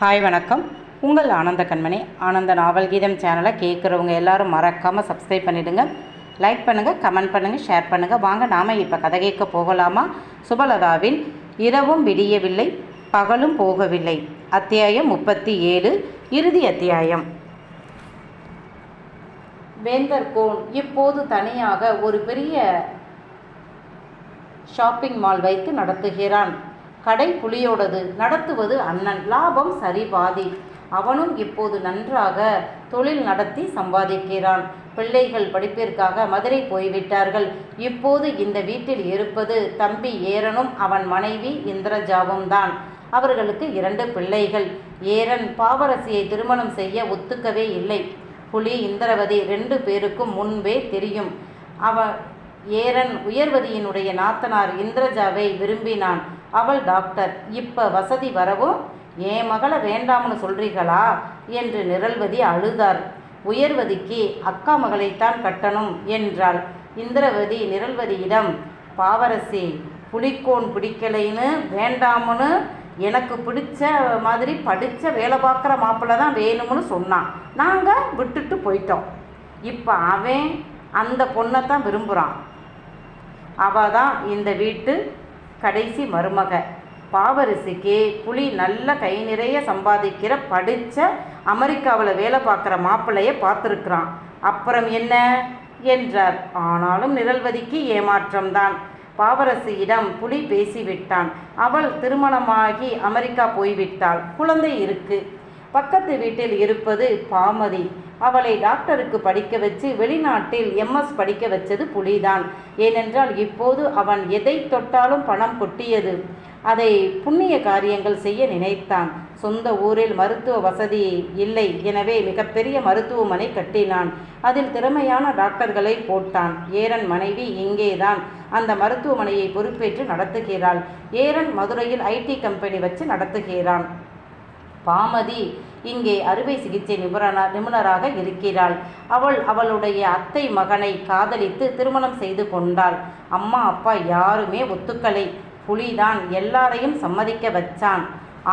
Hi வணக்கம். உங்கள் ஆனந்த கண்மணி. ஆனந்த நாவல் கீதம் சேனலை கேட்குறவங்க எல்லாரும் மறக்காமல் சப்ஸ்கிரைப் பண்ணிவிடுங்க லைக் பண்ணுங்கள் கமெண்ட் பண்ணுங்கள் ஷேர் பண்ணுங்கள் வாங்க நாம் இப்போ கதை கேட்க போகலாமா? சுபலதாவின் இரவும் விடியவில்லை பகலும் போகவில்லை. அத்தியாயம் முப்பத்தி ஏழு இறுதி அத்தியாயம். வேந்தர் கோன் இப்போது தனியாக ஒரு பெரிய ஷாப்பிங் மால் வைத்து நடத்துகிறான். கடை புலியோடது நடத்துவது அண்ணன். லாபம் சரி பாதி அவனும் இப்போது நன்றாக தொழில் நடத்தி சம்பாதிக்கிறான். பிள்ளைகள் படிப்பிற்காக மதுரை போய்விட்டார்கள். இப்போது இந்த வீட்டில் இருப்பது தம்பி ஏரனும் அவன் மனைவி இந்திரஜாவும் தான். அவர்களுக்கு இரண்டு பிள்ளைகள். ஏரன் பாவரசியை திருமணம் செய்ய ஒத்துக்கவே இல்லை. புலி இந்திரவதி ரெண்டு பேருக்கும் முன்பே தெரியும். அவ ஏரன் உயர்வதியினுடைய நாத்தனார் இந்திரஜாவை விரும்பினான். அவள் டாக்டர் இப்போ வசதி வரவும் என் மகளை வேண்டாம்னு சொல்றீங்களா என்று நிரல்வதி அழுதார் உயர்வதிக்கு அக்கா மகளைத்தான் கட்டணும் என்றாள். இந்திரவதி நிரல்வதியிடம் பாவரசி புலிக்கோன் பிடிக்கலைன்னு வேண்டாம்னு எனக்கு பிடிச்ச மாதிரி படித்த வேலை பார்க்குற மாப்பிள்ள தான் வேணும்னு சொன்னான் நாங்கள் விட்டுட்டு போயிட்டோம். இப்போ அவன் அந்த பொண்ணை தான் விரும்புகிறான் அவள் தான் இந்த வீட்டு கடைசி மருமக. பாவரிசிக்கு புலி நல்ல கை நிறைய சம்பாதிக்கிற படித்த அமெரிக்காவில் வேலை பார்க்குற மாப்பிள்ளைய பார்த்துருக்குறான். அப்புறம் என்ன? என்றார். ஆனாலும் நிரல்வதிக்கு ஏமாற்றம்தான். பாவரசியிடம் புலி பேசிவிட்டான். அவள் திருமணமாகி அமெரிக்கா போய்விட்டாள். குழந்தை இருக்கு. பக்கத்து வீட்டில் இருப்பது பாமதி. அவளை டாக்டருக்கு படிக்க வச்சு வெளிநாட்டில் எம்எஸ் படிக்க வச்சது புலிதான். ஏனென்றால் இப்போது அவன் எதை தொட்டாலும் பணம் கொட்டியது. அதை புண்ணிய காரியங்கள் செய்ய நினைத்தான். சொந்த ஊரில் மருத்துவ வசதி இல்லை. எனவே மிகப்பெரிய மருத்துவமனை கட்டினான். அதில் திறமையான டாக்டர்களை போட்டான். ஏரன் மனைவி இங்கேதான். அந்த மருத்துவமனையை பொறுப்பேற்று நடத்துகிறாள். ஏரன் மதுரையில் ஐடி கம்பெனி வச்சு நடத்துகிறான். பாமதி இங்கே அறுவை சிகிச்சை நிபுணர நிபுணராக இருக்கிறாள். அவள் அவளுடைய அத்தை மகனை காதலித்து திருமணம் செய்து கொண்டாள். அம்மா அப்பா யாருமே ஒத்துக்கலை. புலிதான் எல்லாரையும் சம்மதிக்க வச்சான்.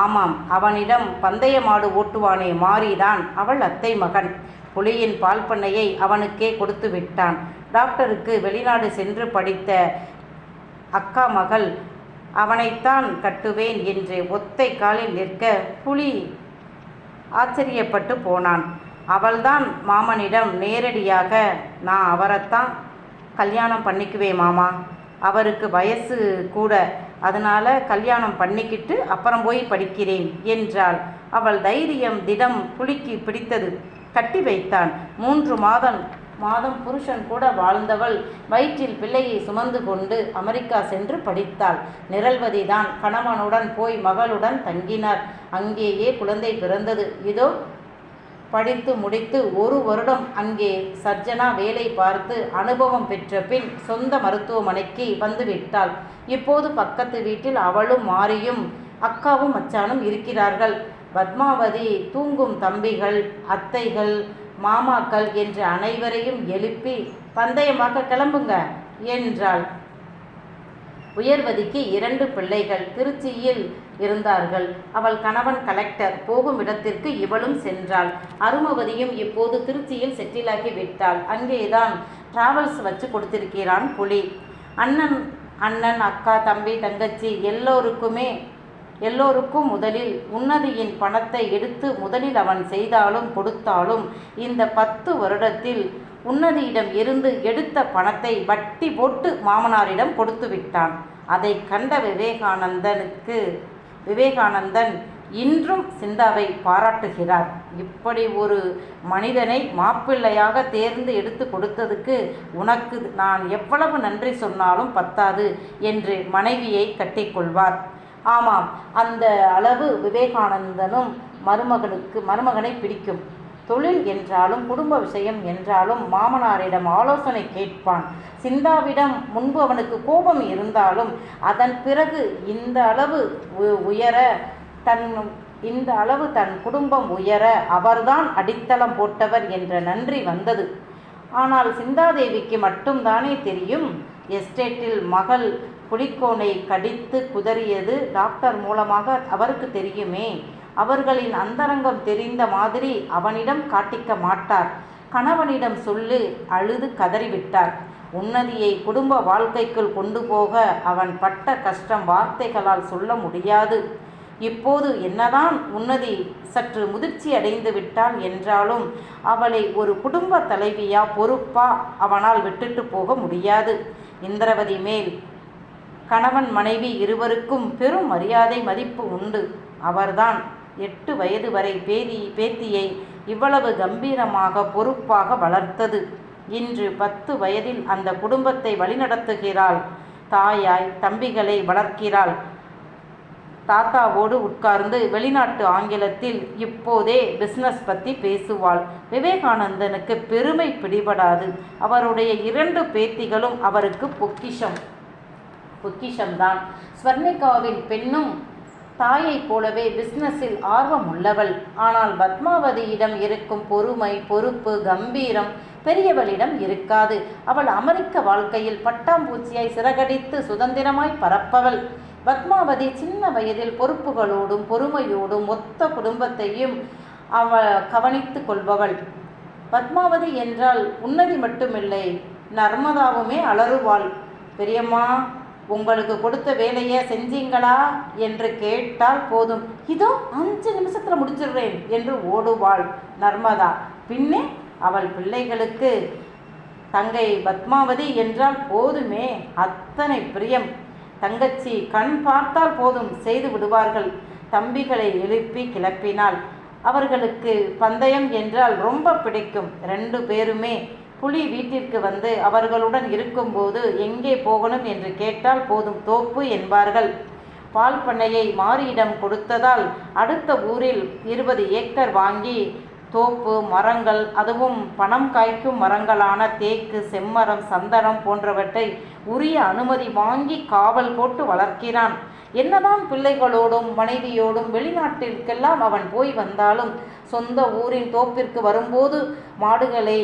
ஆமாம் அவனிடம் பந்தய மாடு ஓட்டுவானே மாறிதான் அவள் அத்தை மகன். புலியின் பால் பண்ணையை அவனுக்கே கொடுத்து விட்டான். டாக்டருக்கு வெளிநாடு சென்று படித்த அக்கா மகள் அவனைத்தான் கட்டுவேன் என்று ஒத்தை காலில் நிற்க புலி ஆச்சரியப்பட்டு போனான். அவள்தான் மாமனிடம் நேரடியாக நான் அவரைத்தான் கல்யாணம் பண்ணிக்குவேன் மாமா. அவருக்கு வயசு கூட. அதனால் கல்யாணம் பண்ணிக்கிட்டு அப்புறம் போய் படிக்கிறேன் என்றாள். அவள் தைரியம் திடம் புலிக்கு பிடித்தது. கட்டி வைத்தான். மூன்று மாதம் மாதம் புருஷன் கூட வாழ்ந்தவள். வயிற்றில் பிள்ளையை சுமந்து கொண்டு அமெரிக்கா சென்று படித்தாள். நிரல்வதிதான். கணவனுடன் போய் மகளுடன் தங்கினார். அங்கேயே குழந்தை பிறந்தது. இதோ படித்து முடித்து ஒரு வருடம் அங்கே சர்ஜனா வேலை பார்த்து அனுபவம் பெற்ற பின் சொந்த மருத்துவமனைக்கு வந்து விட்டாள் இப்போது பக்கத்து வீட்டில் அவளும் மாரியும் அக்காவும் மச்சானும் இருக்கிறார்கள். பத்மாவதி தூங்கும் தம்பிகள் அத்தைகள் மாமாக்கள் என்று அனைவரையும் எழுப்பி பந்தயமாக கிளம்புங்க என்றாள். உயர்வதிக்கு இரண்டு பிள்ளைகள் திருச்சியில் இருந்தார்கள். அவள் கணவன் கலெக்டர் போகும் இடத்திற்கு இவளும் சென்றாள். அருமவதியும் இப்போது திருச்சியில் செட்டிலாகி விட்டாள். அங்கேதான் டிராவல்ஸ் வச்சு கொடுத்திருக்கிறான் புலி. அண்ணன் அண்ணன் அக்கா தம்பி தங்கச்சி எல்லோருக்குமே எல்லோருக்கும் முதலில் உன்னதியின் பணத்தை எடுத்து முதலில் அவன் செய்தாலும் கொடுத்தாலும் இந்த பத்து வருடத்தில் உன்னதியிடம் இருந்து எடுத்த பணத்தை வட்டி போட்டு மாமனாரிடம் கொடுத்து விட்டான். அதை கண்ட விவேகானந்தனுக்கு விவேகானந்தன் இன்றும் சிந்தாவை பாராட்டுகிறார். இப்படி ஒரு மனிதனை மாப்பிள்ளையாக தேர்ந்து எடுத்து கொடுத்ததுக்கு உனக்கு நான் எவ்வளவு நன்றி சொன்னாலும் பத்தாது என்று மனைவியை கட்டிக்கொள்வார். ஆமாம் அந்த அளவு விவேகானந்தனும் மருமகனுக்கு மருமகனை பிடிக்கும். தொழில் என்றாலும் குடும்ப விஷயம் என்றாலும் மாமனாரிடம் ஆலோசனை கேட்பான். சிந்தாவிடம் முன்பு அவனுக்கு கோபம் இருந்தாலும் அதன் பிறகு இந்த அளவு உ- உயர தன் இந்த அளவு தன் குடும்பம் உயர அவர்தான் அடித்தளம் போட்டவர் என்ற நன்றி வந்தது. ஆனால் சிந்தாதேவிக்கு மட்டும்தானே தெரியும் எஸ்டேட்டில் மகள் புலிக்கோனை கடித்து குதறியது டாக்டர் மூலமாக அவருக்கு தெரியுமே. அவர்களின் அந்தரங்கம் தெரிந்த மாதிரி அவனிடம் காட்டிக்க மாட்டார். கணவனிடம் சொல்லி அழுது கதறிவிட்டார். உன்னதியை குடும்ப வாழ்க்கைக்குள் கொண்டு போக அவன் பட்ட கஷ்டம் வார்த்தைகளால் சொல்ல முடியாது. இப்போது என்னதான் உன்னதி சற்று முதிர்ச்சி அடைந்து விட்டாள் என்றாலும் அவளை ஒரு குடும்ப தலைவியா பொறுப்பா அவனால் விட்டுட்டு போக முடியாது. இந்திரவதி மேல் கணவன் மனைவி இருவருக்கும் பெரும் மரியாதை மதிப்பு உண்டு. அவர்தான் எட்டு வயது வரை பேதி பேத்தியை இவ்வளவு கம்பீரமாக பொறுப்பாக வளர்த்தது. இன்று பத்து வயதில் அந்த குடும்பத்தை வழிநடத்துகிறாள். தாயாய் தம்பிகளை வளர்க்கிறாள். தாத்தாவோடு உட்கார்ந்து வெளிநாட்டு ஆங்கிலத்தில் இப்போதே பிஸ்னஸ் பற்றி பேசுவாள். விவேகானந்தனுக்கு பெருமை பிடிபடாது. அவருடைய இரண்டு பேத்திகளும் அவருக்கு பொக்கிஷம். பொக்கிஷம்தான். ஸ்வர்ணிகாவின் பெண்ணும் தாயைப் போலவே பிஸ்னஸில் ஆர்வம் உள்ளவள் ஆனால் பத்மாவதியிடம் இருக்கும் பொறுமை பொறுப்பு கம்பீரம் பெரியவளிடம் இருக்காது. அவள் அமெரிக்க வாழ்க்கையில் பட்டாம்பூச்சியாய் சிறகடித்து சுதந்திரமாய் பரப்பவள் பத்மாவதி சின்ன வயதில் பொறுப்புகளோடும் பொறுமையோடும் மொத்த குடும்பத்தையும் அவ கவனித்து கொள்பவள். பத்மாவதி என்றால் உன்னதி மட்டுமில்லை நர்மதாவுமே அலறுவாள். பெரியம்மா உங்களுக்கு கொடுத்த வேலையை செஞ்சீங்களா என்று கேட்டால் போதும். இதோ அஞ்சு நிமிஷத்தில் முடிச்சிடுறேன் என்று ஓடுவாள் நர்மதா. பின்னே அவள் பிள்ளைகளுக்கு தங்கை பத்மாவதி என்றால் போதுமே அத்தனை பிரியம். தங்கச்சி கண் பார்த்தால் போதும் செய்து விடுவார்கள். தம்பிகளை எழுப்பி கிளப்பினாள். அவர்களுக்கு பந்தயம் என்றால் ரொம்ப பிடிக்கும். ரெண்டு பேருமே புலி வீட்டிற்கு வந்து அவர்களுடன் இருக்கும்போது எங்கே போகணும் என்று கேட்டால் போதும் தோப்பு என்பார்கள். பால் பண்ணையை மாரியிடம் கொடுத்ததால் அடுத்த ஊரில் இருபது ஏக்கர் வாங்கி தோப்பு மரங்கள் அதுவும் பணம் காய்க்கும் மரங்களான தேக்கு செம்மரம் சந்தனம் போன்றவற்றை உரிய அனுமதி வாங்கி காவல் போட்டு வளர்க்கிறான். என்னதான் பிள்ளைகளோடும் மனைவியோடும் வெளிநாட்டிற்கெல்லாம் அவன் போய் வந்தாலும் சொந்த ஊரின் தோப்பிற்கு வரும்போது மாடுகளை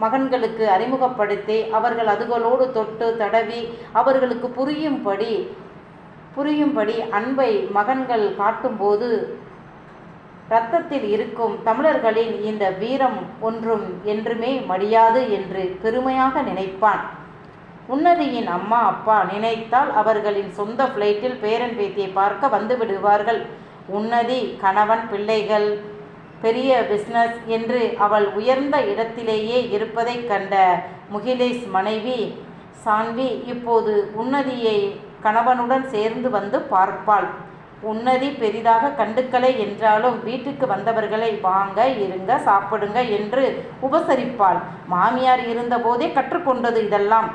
மகன்களுக்கு அறிமுகப்படுத்தி அவர்கள் அதுகளோடு தொட்டு தடவி அவர்களுக்கு புரியும்படி புரியும்படி அன்பை மகன்கள் காட்டும்போது இரத்தத்தில் இருக்கும் தமிழர்களின் இந்த வீரம் ஒன்றும் என்றுமே மடியாது என்று பெருமையாக நினைப்பான். உன்னதியின் அம்மா அப்பா நினைத்தால் அவர்களின் சொந்த ஃப்ளைட்டில் பேரன் பேத்தியை பார்க்க வந்து விடுவார்கள். உன்னதி கணவன் பிள்ளைகள் பெரிய பிஸ்னஸ் என்று அவள் உயர்ந்த இடத்திலேயே இருப்பதைக் கண்ட முகிலேஷ் மனைவி சான்வி இப்போது உன்னதியை கணவனுடன் சேர்ந்து வந்து பார்ப்பாள். உன்னதி பெரிதாக கண்டுக்கலை என்றாலும் வீட்டுக்கு வந்தவர்களை வாங்க இருங்க சாப்பிடுங்க என்று உபசரிப்பாள். மாமியார் இருந்தபோதே கற்றுக்கொண்டது இதெல்லாம்.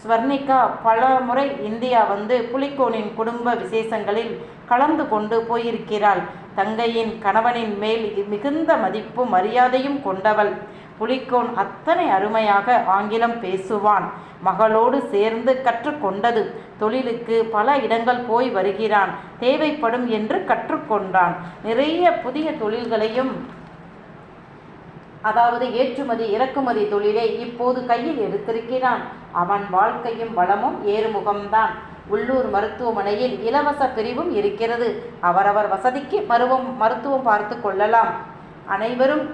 ஸ்வர்ணிகா பல முறை இந்தியா வந்து புலிக்கோனின் குடும்ப விசேஷங்களில் கலந்து கொண்டு போயிருக்கிறாள். தங்கையின் கணவனின் மேல் மிகுந்த மதிப்பும் மரியாதையும் கொண்டவள். புலிக்கோன் அத்தனை அருமையாக ஆங்கிலம் பேசுவான். மகளோடு சேர்ந்து கற்றுக்கொண்டது. தொழிலுக்கு பல இடங்கள் போய் வருகிறான். தேவைப்படும் என்று கற்றுக்கொண்டான். நிறைய புதிய தொழில்களையும் அதாவது ஏற்றுமதி இறக்குமதி தொழிலை இப்போது கையில் எடுத்திருக்கிறான். அவன் வாழ்க்கையும் வளமும் ஏறுமுகம்தான். உள்ளூர் மருத்துவமனையில் இலவச பிரிவும் இருக்கிறது. அவரவர் வசதிக்கு மருவம் மருத்துவம் பார்த்து கொள்ளலாம். அனைவரும்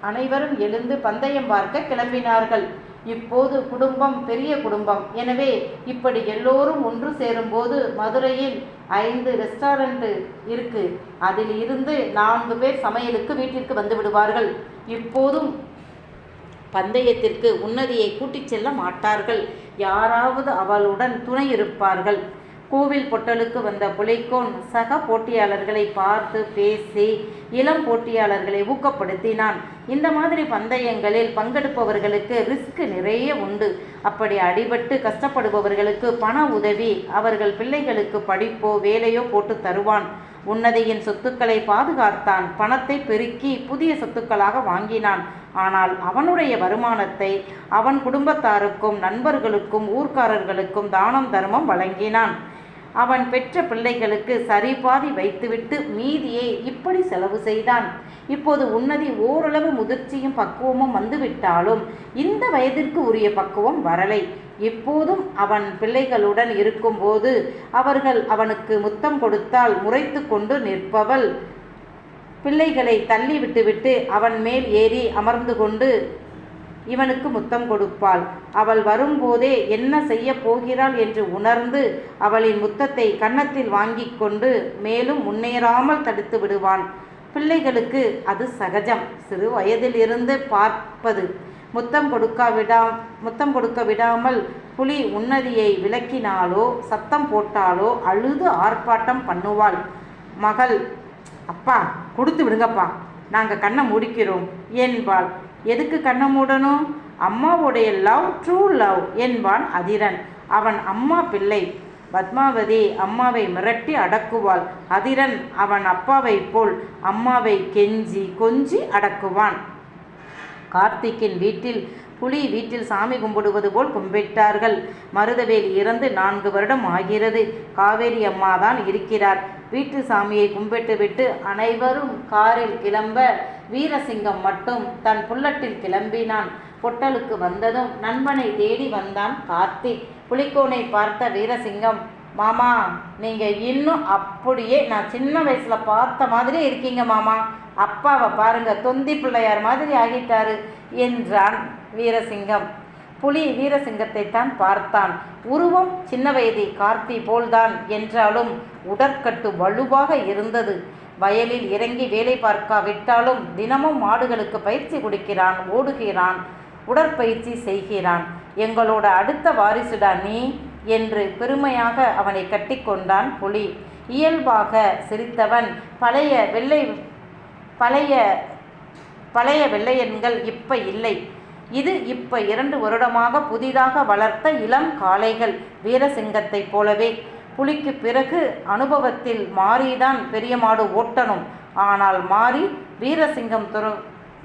அனைவரும் எழுந்து பந்தயம் பார்க்க கிளம்பினார்கள். இப்போது குடும்பம் பெரிய குடும்பம். எனவே இப்படி எல்லோரும் ஒன்று சேரும்போது மதுரையில் ஐந்து ரெஸ்டாரண்ட் இருக்கு. அதில் இருந்து நான்கு பேர் சமையலுக்கு வீட்டிற்கு வந்து விடுவார்கள். இப்போதும் பந்தயத்திற்கு உன்னதியை கூட்டிச் செல்ல மாட்டார்கள். யாராவது அவளுடன் துணை இருப்பார்கள். கோவில் பொட்டலுக்கு வந்த புலைக்கோன் சக போட்டியாளர்களை பார்த்து பேசி இளம் போட்டியாளர்களை ஊக்கப்படுத்தினான். இந்த மாதிரி பந்தயங்களில் பங்கெடுப்பவர்களுக்கு ரிஸ்க் நிறைய உண்டு. அப்படி அடிபட்டு கஷ்டப்படுபவர்களுக்கு பண உதவி அவர்கள் பிள்ளைகளுக்கு படிப்போ வேலையோ போட்டு தருவான். உன்னதியின் சொத்துக்களை பாதுகாத்தான். பணத்தை பெருக்கி புதிய சொத்துக்களாக வாங்கினான். ஆனால் அவனுடைய வருமானத்தை அவன் குடும்பத்தாருக்கும் நண்பர்களுக்கும் ஊர்க்காரர்களுக்கும் தானம் தர்மம் வழங்கினான். அவன் பெற்ற பிள்ளைகளுக்கு சரிபாதி வைத்துவிட்டு மீதியை இப்படி செலவு செய்தான். இப்போது உன்னதி ஓரளவு முதிர்ச்சியும் பக்குவமும் வந்துவிட்டாலும் இந்த வயதிற்கு உரிய பக்குவம் வரலை. இப்போதும் அவன் பிள்ளைகளுடன் இருக்கும்போது அவர்கள் அவனுக்கு முத்தம் கொடுத்தால் முறைத்து கொண்டு நிற்பவள். பிள்ளைகளை தள்ளி விட்டுவிட்டு அவன் மேல் ஏறி அமர்ந்து கொண்டு இவனுக்கு முத்தம் கொடுப்பாள். அவள் வரும்போதே என்ன செய்ய போகிறாள் என்று உணர்ந்து அவளின் முத்தத்தை கன்னத்தில் வாங்கி கொண்டு மேலும் முன்னேறாமல் தடுத்து விடுவான். பிள்ளைகளுக்கு அது சகஜம். சிறு வயதிலிருந்து பார்ப்பது. முத்தம் கொடுக்காவிடா முத்தம் கொடுக்க விடாமல் புலி உன்னதியை விளக்கினாலோ சத்தம் போட்டாலோ அழுது ஆர்ப்பாட்டம் பண்ணுவாள். மகள் அப்பா கொடுத்து விடுங்கப்பா. நாங்கள் கண்ணை முடிக்கிறோம். என்பாள் எதுக்கு கண்ணை மூடணும்? அம்மாவுடைய லவ் ட்ரூ லவ் என்பான் அதிரன். அவன் அம்மா பிள்ளை. பத்மாவதி அம்மாவை மிரட்டி அடக்குவாள். அதிரன் அவன் அப்பாவைப் போல் அம்மாவை கெஞ்சி கொஞ்சி அடக்குவான். கார்த்திக்கின் வீட்டில் புலி வீட்டில் சாமி கும்பிடுவது போல் கும்பிட்டார்கள். மருதவேல் இறந்து நான்கு வருடம் ஆகிறது. காவேரி அம்மா தான் இருக்கிறார். வீட்டு சாமியை கும்பிட்டுவிட்டு அனைவரும் காரில் கிளம்ப வீரசிங்கம் மட்டும் தன் புல்லட்டில் கிளம்பினான். பொட்டலுக்கு வந்ததும் நண்பனை தேடி வந்தான் கார்த்திக். புலிக்கோனை பார்த்த வீரசிங்கம் மாமா நீங்கள் இன்னும் அப்படியே நான் சின்ன வயசில் பார்த்த மாதிரி இருக்கீங்க மாமா. அப்பாவை பாருங்க தொந்தி பிள்ளையார் மாதிரி ஆகிட்டாரு என்றான் வீரசிங்கம். புலி வீரசிங்கத்தை தான் பார்த்தான். உருவம் சின்ன வயதி கார்த்தி போல்தான் என்றாலும் உடற்கட்டு வலுவாக இருந்தது. வயலில் இறங்கி வேலை பார்க்காவிட்டாலும் தினமும் மாடுகளுக்கு பயிற்சி கொடுக்கிறான் ஓடுகிறான் உடற்பயிற்சி செய்கிறான். எங்களோட அடுத்த வாரிசுடா நீ? என்று பெருமையாக அவனை கட்டிக்கொண்டான் புலி. இயல்பாக சிரித்தவன் பழைய வெள்ளை பழைய பழைய வெள்ளையன்கள் இப்ப இல்லை. இது இப்ப இரண்டு வருடமாக புதிதாக வளர்த்த இளம் காளைகள் வீரசிங்கத்தைப் போலவே. புலிக்கு பிறகு அனுபவத்தில் மாறிதான் பெரிய மாடு ஓட்டணும். ஆனால் மாறி வீரசிங்கம் துற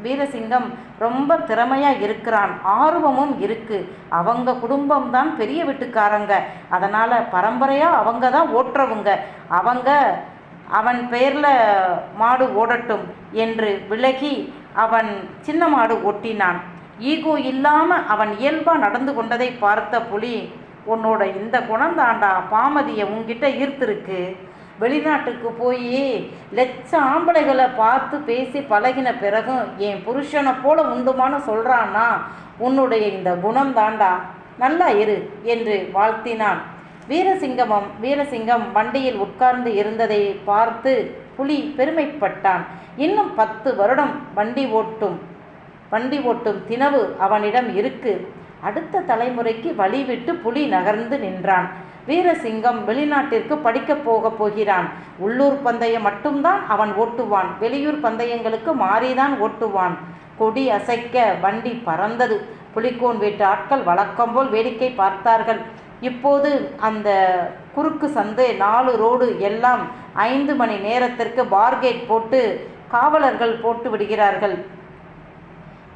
வீரசிங்கம் ரொம்ப திறமையா இருக்கிறான். ஆர்வமும் இருக்கு. அவங்க குடும்பம் தான் பெரிய வீட்டுக்காரங்க. அதனால பரம்பரையா அவங்க தான் ஓட்டுறவங்க. அவங்க அவன் பெயரில் மாடு ஓடட்டும் என்று விலகி அவன் சின்ன மாடு ஓட்டினான். ஈகோ இல்லாமல் அவன் இயல்பாக நடந்து கொண்டதை பார்த்த புலி உன்னோட இந்த குணந்தாண்டா பாமதியை உங்ககிட்ட ஈர்த்திருக்கு. வெளிநாட்டுக்கு போய் லட்ச ஆம்பளைகளை பார்த்து பேசி பழகின பிறகும் என் புருஷனை போல உண்டுமான்னு சொல்கிறான்னா உன்னுடைய இந்த குணம் தாண்டா நல்லா இரு என்று வாழ்த்தினான். வீரசிங்கமம் வீரசிங்கம் வண்டியில் உட்கார்ந்து இருந்ததை பார்த்து புலி பெருமைப்பட்டான். இன்னும் பத்து வருடம் வண்டி ஓட்டும். வண்டி ஓட்டும் தினவு அவனிடம் இருக்கு. அடுத்த தலைமுறைக்கு வழிவிட்டு புலி நகர்ந்து நின்றான். வீரசிங்கம் வெளிநாட்டிற்கு படிக்கப் போகப் போகிறான். உள்ளூர் பந்தயம் மட்டும்தான் அவன் ஓட்டுவான். வெளியூர் பந்தயங்களுக்கு மாறிதான் ஓட்டுவான். கொடி அசைக்க வண்டி பறந்தது. புலிக்கோன் வீட்டு ஆட்கள் வழக்கம் போல் வேடிக்கை பார்த்தார்கள். இப்போது அந்த குறுக்கு சந்து நாலு ரோடு எல்லாம் ஐந்து மணி நேரத்திற்கு பார்கேட் போட்டு காவலர்கள் போட்டு விடுகிறார்கள்.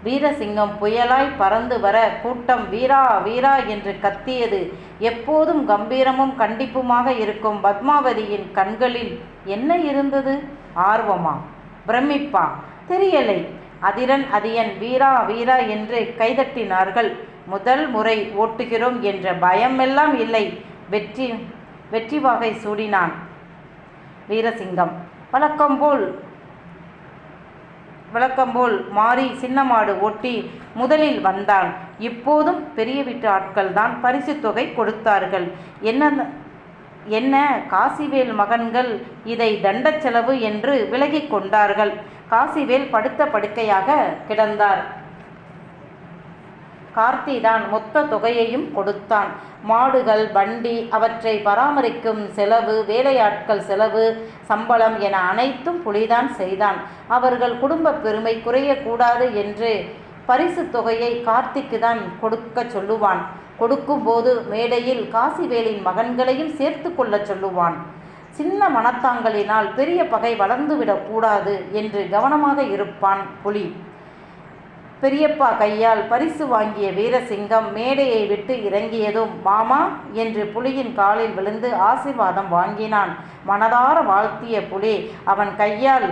வீரசிங்கம் புயலாய் பறந்து வர கூட்டம் வீரா வீரா என்று கத்தியது. எப்போதும் கம்பீரமும் கண்டிப்புமாக இருக்கும் பத்மாவதியின் கண்களில் என்ன இருந்தது? ஆர்வமா? பிரமிப்பா? தெரியலை. அதிரன் அதியன் வீரா வீரா என்று கைதட்டினார்கள். முதல் முறை ஓட்டுகிறோம் என்ற பயமெல்லாம் இல்லை. வெற்றி வெற்றி வாகை சூடினான் வீரசிங்கம். வழக்கம்போல் விளக்கம்போல் மாறி சின்னமாடு ஒட்டி ஓட்டி முதலில் வந்தான். இப்போதும் பெரிய வீட்டு ஆட்கள் தான் பரிசு தொகை கொடுத்தார்கள். என்ன என்ன காசிவேல் மகன்கள் இதை தண்ட செலவு என்று விலகிக் கொண்டார்கள். காசிவேல் படுத்த படுக்கையாக கிடந்தார். கார்த்தி தான் மொத்த தொகையையும் கொடுத்தான். மாடுகள் வண்டி அவற்றை பராமரிக்கும் செலவு வேலையாட்கள் செலவு சம்பளம் என அனைத்தும் புலிதான் செய்தான். அவர்கள் குடும்ப பெருமை குறையக்கூடாது என்று பரிசு தொகையை கார்த்திக்கு தான் கொடுக்க சொல்லுவான். கொடுக்கும்போது மேடையில் காசிவேலின் மகன்களையும் சேர்த்து கொள்ள சொல்லுவான். சின்ன மனத்தாங்களினால் பெரிய பகை வளர்ந்துவிடக்கூடாது என்று கவனமாக இருப்பான் புலி. பெரியப்பா கையால் பரிசு வாங்கிய வீரசிங்கம் மேடையை விட்டு இறங்கியதும் மாமா என்று புலியின் காலில் விழுந்து ஆசீர்வாதம் வாங்கினான். மனதார வாழ்த்திய புலி அவன் கையால்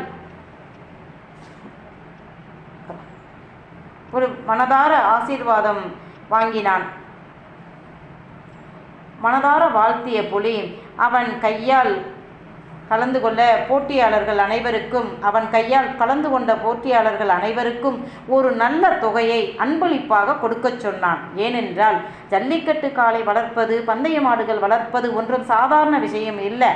மனதார ஆசீர்வாதம் வாங்கினான். மனதார வாழ்த்திய புலி அவன் கையால் கலந்து கொள்ள போட்டியாளர்கள் அனைவருக்கும் அவன் கையால் கலந்து கொண்ட போட்டியாளர்கள் அனைவருக்கும் ஒரு நல்ல தொகையை அன்பளிப்பாக கொடுக்கச் சொன்னான். ஏனென்றால் ஜல்லிக்கட்டு காளை வளர்ப்பது பந்தய மாடுகள் வளர்ப்பது ஒன்றும் சாதாரண விஷயம் இல்லை.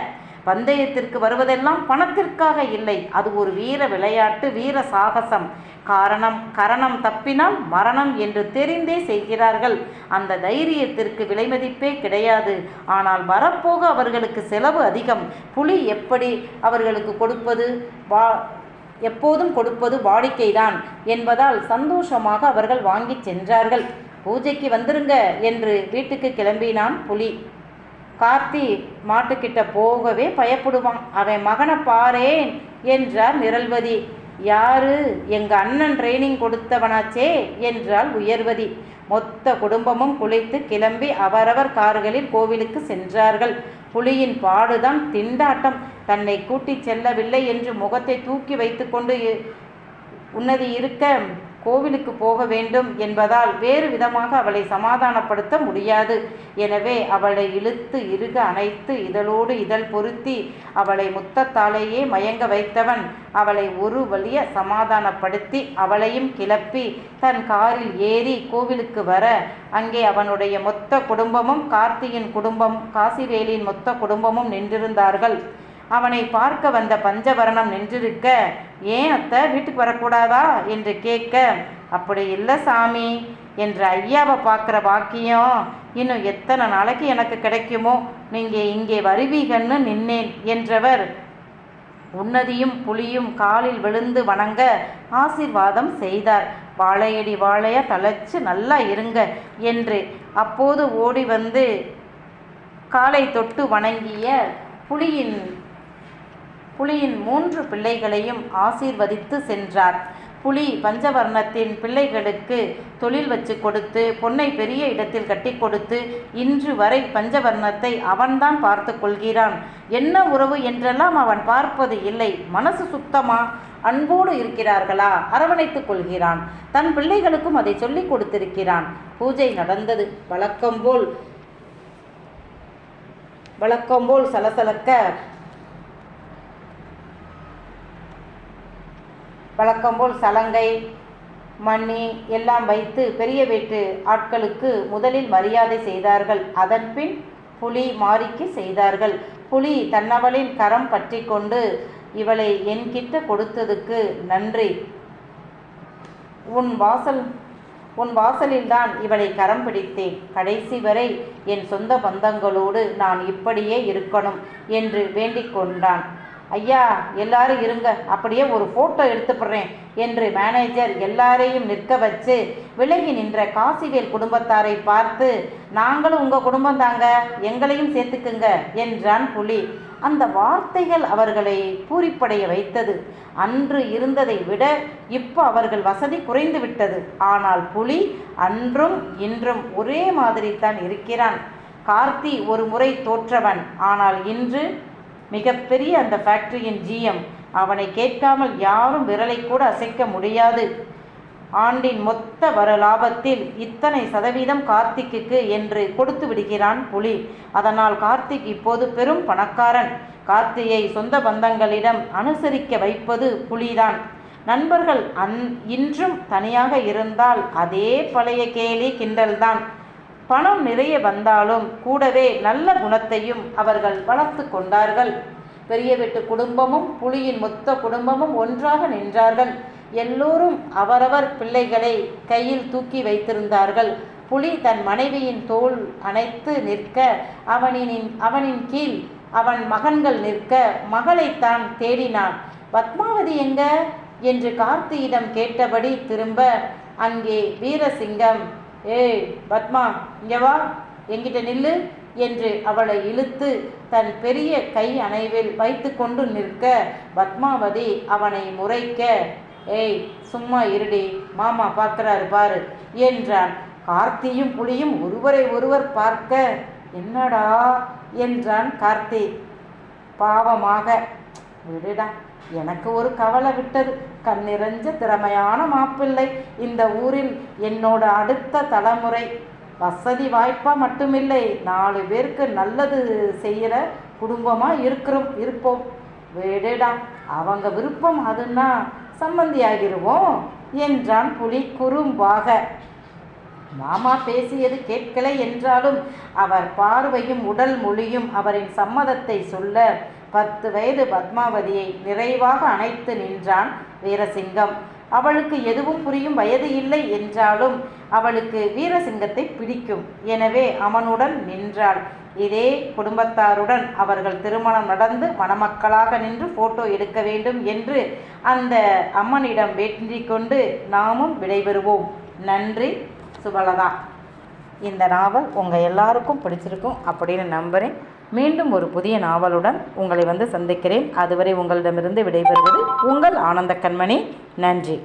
பந்தயத்திற்கு வருவதெல்லாம் பணத்திற்காக இல்லை. அது ஒரு வீர விளையாட்டு வீர சாகசம். காரணம் கரணம் தப்பினால் மரணம் என்று தெரிந்தே செய்கிறார்கள். அந்த தைரியத்திற்கு விலைமதிப்பே கிடையாது. ஆனால் வரப்போக அவர்களுக்கு செலவு அதிகம். புலி எப்படி அவர்களுக்கு கொடுப்பது? வா எப்போதும் கொடுப்பது வாடிக்கைதான் என்பதால் சந்தோஷமாக அவர்கள் வாங்கி சென்றார்கள். பூஜைக்கு வந்துருங்க என்று வீட்டுக்கு கிளம்பினான் புலி. கார்த்தி மாட்டுக்கிட்ட போகவே பயப்படுவான். அவன் மகனை பாரேன் என்றார் நிரல்வதி யாரு? எங்க அண்ணன் ட்ரைனிங் கொடுத்தவனாச்சே? என்றாள் உயர்வதி. மொத்த குடும்பமும் குளித்து கிளம்பி அவரவர் கார்களில் கோவிலுக்கு சென்றார்கள். புலியின் பாடுதான் திண்டாட்டம். தன்னை கூட்டிச் செல்லவில்லை என்று முகத்தை தூக்கி வைத்துக்கொண்டு உன்னது உன்னதி இருக்க கோவிலுக்கு போக வேண்டும் என்பதால் வேறு விதமாக அவளை சமாதானப்படுத்த முடியாது. எனவே அவளை இழுத்து இறுக அணைத்து இதழோடு இதழ் பொருத்தி அவளை முத்தத்தாலேயே மயங்க வைத்தவன். அவளை ஒரு வழிய சமாதானப்படுத்தி அவளையும் கிளப்பி தன் காரில் ஏறி கோவிலுக்கு வர அங்கே அவனுடைய மொத்த குடும்பமும் கார்த்தியின் குடும்பம் காசிவேலியின் மொத்த குடும்பமும் நின்றிருந்தார்கள். அவனை பார்க்க வந்த பஞ்சவரணம் நின்றிருக்க ஏன் அத்தை வீட்டுக்கு வரக்கூடாதா? என்று கேட்க அப்படி இல்லை சாமி என்று ஐயாவை பார்க்குற பாக்கியம் இன்னும் எத்தனை நாளைக்கு எனக்கு கிடைக்குமோ நீங்கள் இங்கே வருவீகன்னு நின்னேன் என்றவர் உன்னதியும் புலியும் காலில் விழுந்து வணங்க ஆசீர்வாதம் செய்தார். வாழையடி வாழைய தழைச்சு நல்லா இருங்க என்று அப்போது ஓடி வந்து காலை தொட்டு வணங்கிய புலியின் புலியின் மூன்று பிள்ளைகளையும் ஆசீர்வதித்து சென்றார். புலி பஞ்சவர்ணத்தின் பிள்ளைகளுக்கு தொழில் வச்சு கொடுத்து பொன்னை பெரிய இடத்தில் கட்டி கொடுத்து இன்று வரை பஞ்சவர்ணத்தை அவன்தான் பார்த்து கொள்கிறான். என்ன உறவு என்றெல்லாம் அவன் பார்ப்பது இல்லை. மனசு சுத்தமா? அன்போடு இருக்கிறார்களா? அரவணைத்துக் கொள்கிறான். தன் பிள்ளைகளுக்கும் அதை சொல்லிக் கொடுத்திருக்கிறான். பூஜை நடந்தது. வழக்கம்போல் வழக்கம்போல் சலசலக்க வழக்கம்போல் சலங்கை மணி எல்லாம் வைத்து பெரிய வீட்டு ஆட்களுக்கு முதலில் மரியாதை செய்தார்கள். அதன்பின் புலி மாரிக்கு செய்தார்கள். புலி தன்னவளின் கரம் பற்றி கொண்டு இவளை என்கிட்ட கொடுத்ததுக்கு நன்றி. உன் வாசல் உன் வாசலில்தான் இவளை கரம் பிடித்தேன். கடைசி வரை என் சொந்த பந்தங்களோடு நான் இப்படியே இருக்கணும் என்று வேண்டிக் கொண்டான் ஐயா எல்லாரும் இருங்க அப்படியே ஒரு ஃபோட்டோ எடுத்துப்படுறேன் என்று மேனேஜர் எல்லாரையும் நிற்க வச்சு விலகி நின்ற காசிவேல் குடும்பத்தாரை பார்த்து நாங்களும் உங்கள் குடும்பம் தாங்க எங்களையும் சேர்த்துக்குங்க என்றான் புலி. அந்த வார்த்தைகள் அவர்களை பூரிப்படைய வைத்தது. அன்று இருந்ததை விட இப்போ அவர்கள் வசதி குறைந்து விட்டது. ஆனால் புலி அன்றும் இன்றும் ஒரே மாதிரி தான் இருக்கிறான். கார்த்தி ஒரு முறை தோற்றவன். ஆனால் இன்று மிகப்பெரிய அந்த ஃபேக்டரியின் ஜிஎம் அவனை கேட்காமல் யாரும் விரலை கூட அசைக்க முடியாது. ஆண்டின் மொத்த வர லாபத்தில் இத்தனை சதவீதம் கார்த்திக்குக்கு என்று கொடுத்து விடுகிறான் புலி. அதனால் கார்த்திக் இப்போது பெரும் பணக்காரன். கார்த்தியை சொந்த பந்தங்களிடம் அனுசரிக்க வைப்பது புலிதான். நண்பர்கள் அன் இன்றும் தனியாக இருந்தால் அதே பழைய கேலி கிண்டல்தான். பணம் நிறைய வந்தாலும் கூடவே நல்ல குணத்தையும் அவர்கள் வளர்த்து கொண்டார்கள். பெரிய வீட்டு குடும்பமும் புலியின் மொத்த குடும்பமும் ஒன்றாக நின்றார்கள். எல்லோரும் அவரவர் பிள்ளைகளை கையில் தூக்கி வைத்திருந்தார்கள். புலி தன் மனைவியின் தோள் அணைத்து நிற்க அவனின் அவனின் கீழ் அவன் மகன்கள் நிற்க மகளைத்தான் தேடினான். பத்மாவதி எங்க? என்று கார்த்தியிடம் கேட்டபடி திரும்ப அங்கே வீரசிங்கம் ஏய் பத்மா இங்கே வா எங்கிட்ட நில்லு என்று அவளை இழுத்து தன் பெரிய கை அணைவில் வைத்துக்கொண்டு நிற்க பத்மாவதி அவனை முறைக்க ஏய் சும்மா இருடி மாமா பார்க்குறாரு பாரு என்றான். கார்த்தியும் புலியும் ஒருவரை ஒருவர் பார்க்க என்னடா? என்றான் கார்த்தி. பாவமாக. விடுடா எனக்கு ஒரு கவலை விட்டது. கண்ணிறஞ்ச திறமையான மாப்பிள்ளை. இந்த ஊரில் என்னோட அடுத்த தலைமுறை. வசதி வாய்ப்பா மட்டுமில்லை. நாலு பேருக்கு நல்லது செய்கிற குடும்பமாக இருக்கிறோம் இருப்போம். வேடடா அவங்க விருப்பம் அதுன்னா சம்மந்தியாகிருவோம் என்றான் புலி குறும்பாக. மாமா பேசியது கேட்கலை என்றாலும் அவர் பார்வையும் உடல் மொழியும் அவரின் சம்மதத்தை சொல்ல பத்து வயது பத்மாவதியை நிறைவாக அணைத்து நின்றான் வீரசிங்கம். அவளுக்கு எதுவும் புரியும் வயது இல்லை என்றாலும் அவளுக்கு வீரசிங்கத்தை பிடிக்கும். எனவே அவனுடன் நின்றாள். இதே குடும்பத்தாருடன் அவர்கள் திருமணம் நடந்து மணமக்களாக நின்று போட்டோ எடுக்க வேண்டும் என்று அந்த அம்மனிடம் வேண்டிக் கொண்டு நாமும் விடைபெறுவோம். நன்றி. சுபலதா. இந்த நாவல் உங்கள் எல்லாருக்கும் பிடிச்சிருக்கும் அப்படின்னு நம்புகிறேன் மீண்டும் ஒரு புதிய நாவலுடன் உங்களை வந்து சந்திக்கிறேன். அதுவரை உங்களிடமிருந்து விடைபெறுவது உங்கள் ஆனந்த கண்மணி நன்றி.